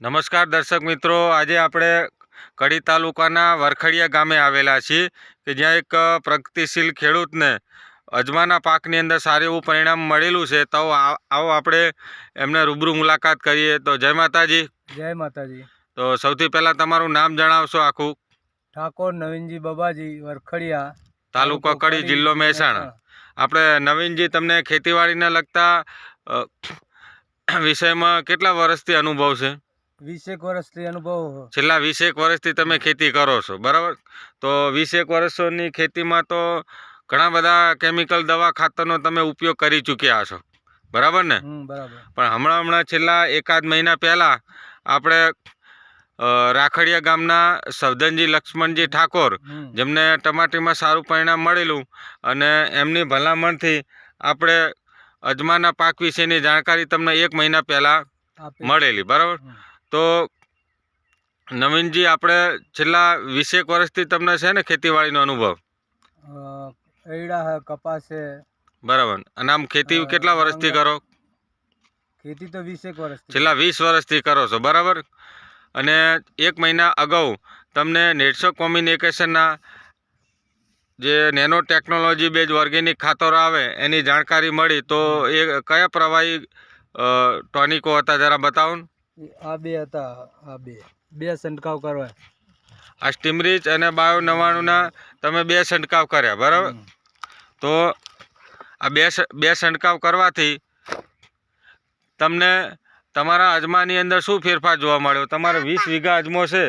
નમસ્કાર દર્શક મિત્રો આજે આપણે કડી તાલુકાના વરખડિયા ગામે આવેલા છીએ કે જ્યાં એક પ્રગતિશીલ ખેડૂતને અજમાના પાકની અંદર સારું એવું પરિણામ મળેલું છે તો આવો આપણે એમને રૂબરૂ મુલાકાત કરીએ. તો જય માતાજી. જય માતાજી. તો સૌથી પહેલાં તમારું નામ જણાવશો આખું? ઠાકોર નવીનજી બાબાજી વરખડિયા. તાલુકો કડી જિલ્લો મહેસાણા. આપણે નવીનજી તમને ખેતીવાડીને લગતા વિષયમાં કેટલા વર્ષથી અનુભવ છે? વીસેક વર્ષથી અનુભવ છેલ્લા વીસેક વર્ષથી તમે ખેતી કરો છો બરાબર? તો વીસેક વર્ષોની ખેતીમાં તો ઘણા બધા કેમિકલ દવા ખાતરનો તમે ઉપયોગ કરી ચૂક્યા છો બરાબર ને? પણ હમણાં હમણાં છેલ્લા એકાદ મહિના પહેલાં આપણે રાખડિયા ગામના સવદનજી લક્ષ્મણજી ઠાકોર જેમને ટમાટીમાં સારું પરિણામ મળેલું અને એમની ભલામણથી આપણે અજમાના પાક વિશેની જાણકારી તમને એક મહિના પહેલાં મળેલી બરાબર. તો નવીનજી આપણે છેલ્લા વીસેક વર્ષથી તમને છે ને ખેતીવાડીનો અનુભવ? હે કપાસ છે બરાબર. અને આમ ખેતી કેટલા વર્ષથી કરો? ખેતી તો વીસેક વર્ષ છેલ્લા વીસ વર્ષથી કરો છો બરાબર? અને એક મહિના અગાઉ તમને નેટસો કોમ્યુનિકેશનના જે નેનો ટેકનોલોજી બેઝ ઓર્ગેનિક ખાતરો આવે એની જાણકારી મળી તો એ કયા પ્રવાહી ટોનિકો હતા જરા બતાવો ને. આ બે હતા આ બે. બે છંટકાવ કરવા. આ સ્ટીમરીચ અને બાયો નવ્વાણુંના તમે બે છંટકાવ કર્યા બરાબર? તો આ બે બે છંટકાવ કરવાથી તમને તમારા અજમાની અંદર શું ફેરફાર જોવા મળ્યો? તમારે વીસ વીઘા અજમો છે.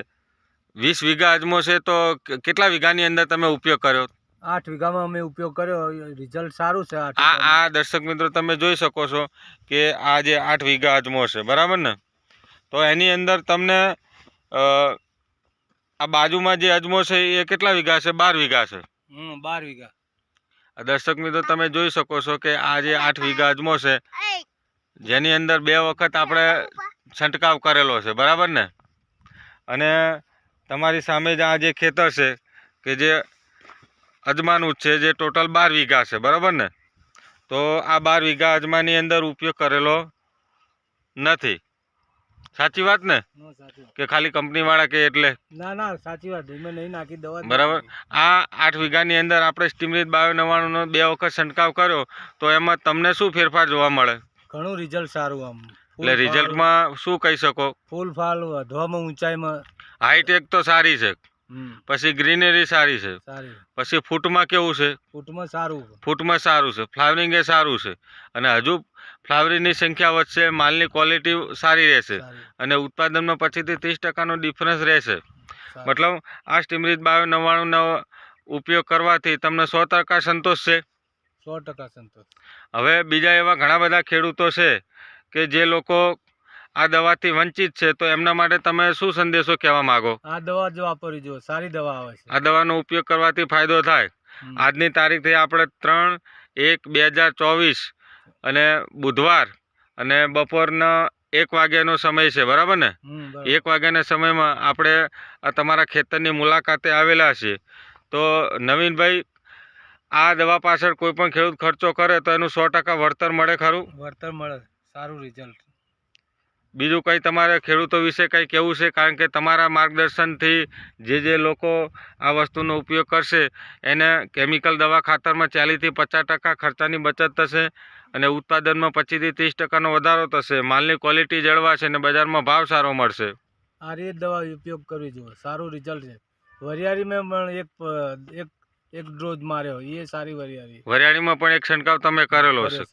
વીસ વીઘા અજમો છે તો કેટલા વીઘાની અંદર તમે ઉપયોગ કર્યો? આઠ વીઘામાં અમે ઉપયોગ કર્યો. રિઝલ્ટ સારું છે આ આ દર્શક મિત્રો તમે જોઈ શકો છો કે આ જે આઠ વીઘા અજમો છે બરાબર ને? તો એની અંદર તમને આ બાજુમાં જે અજમો છે એ કેટલા વીઘા છે? બાર વીઘા છે. બાર વીઘા. આ દર્શક મિત્રો તમે જોઈ શકો છો કે આ જે આઠ વીઘા અજમો છે જેની અંદર બે વખત આપણે છંટકાવ કરેલો છે. બરાબર ને? અને તમારી સામે જ આ જે ખેતર છે કે જે અજમાનું છે જે ટોટલ બાર વીઘા છે. બરાબર ને? તો આ બાર વીઘા અજમાની અંદર ઉપયોગ કરેલો નથી. સાચી વાત ને. કે ખાલી કંપનીવાળા કે એટલે? ના ના સાચી વાત. નહીં નાખી દવા બરાબર. આ આઠ વીઘાની અંદર આપણે સ્ટીમરીત બાયો નવ્વાણુંનો બે વખત છંટકાવ કર્યો તો એમાં તમને શું ફેરફાર જોવા મળે? ઘણું રિઝલ્ટ સારું આમ. એટલે રિઝલ્ટમાં શું કહી શકો? ફૂલ ફાલ વધવામાં ઊંચાઈમાં. હાઈટ એક તો સારી છે. પછી ગ્રીનરી સારી છે. પછી ફૂટમાં કેવું છે? ફૂટમાં સારું ફૂટમાં સારું છે. ફ્લાવરિંગ એ સારું છે. અને હજુ ફ્લાવરિંગની સંખ્યા વધશે માલની ક્વોલિટી સારી રહેશે અને ઉત્પાદનમાં પછીથી ત્રીસ ટકાનો ડિફરન્સ રહેશે. મતલબ આ સ્ટીમરીત બાયો નવ્વાણુંનો ઉપયોગ કરવાથી તમને સો ટકા સંતોષ છે? સો ટકા સંતોષ. હવે બીજા એવા ઘણા બધા ખેડૂતો છે કે જે લોકો આ દવાથી વંચિત છે તો એમના માટે તમે શું સંદેશો કહેવા માંગો? આ દવા જ વાપરવી જો સારી દવા આવે છે. આ દવાનો ઉપયોગ કરવાથી ફાયદો થાય. આજની તારીખથી આપણે ત્રણ એક બે હજાર ચોવીસ અને બુધવાર અને બપોરના એક વાગ્યાનો સમય છે બરાબર ને? એક વાગ્યાના સમયમાં આપણે આ તમારા ખેતરની મુલાકાતે આવેલા છીએ. તો નવીનભાઈ આ દવા પાછળ કોઈ પણ ખેડૂત ખર્ચો કરે તો એનું સો ટકા વળતર મળે ખરું? વળતર મળે સારું રિઝલ્ટ બીજું કંઈ તમારે ખેડૂતો વિશે કંઈ કહેવું છે? કારણ કે તમારા માર્ગદર્શનથી જે જે લોકો આ વસ્તુનો ઉપયોગ કરશે એને કેમિકલ દવા ખાતરમાં ચાલીસથી પચાસ ટકા ખર્ચાની બચત થશે અને ઉત્પાદનમાં પચીસથી ત્રીસ ટકાનો વધારો થશે. માલની ક્વોલિટી જળવાશે અને બજારમાં ભાવ સારો મળશે. આ રીત દવા ઉપયોગ કરવી જોઈએ. સારું રિઝલ્ટ છે. વરિયાળીમાં પણ એક એક એક ડ્રોઝ માર્યો. એ સારી વરિયાળી. વરિયાળીમાં પણ એક છંટકાવ તમે કરેલો છે.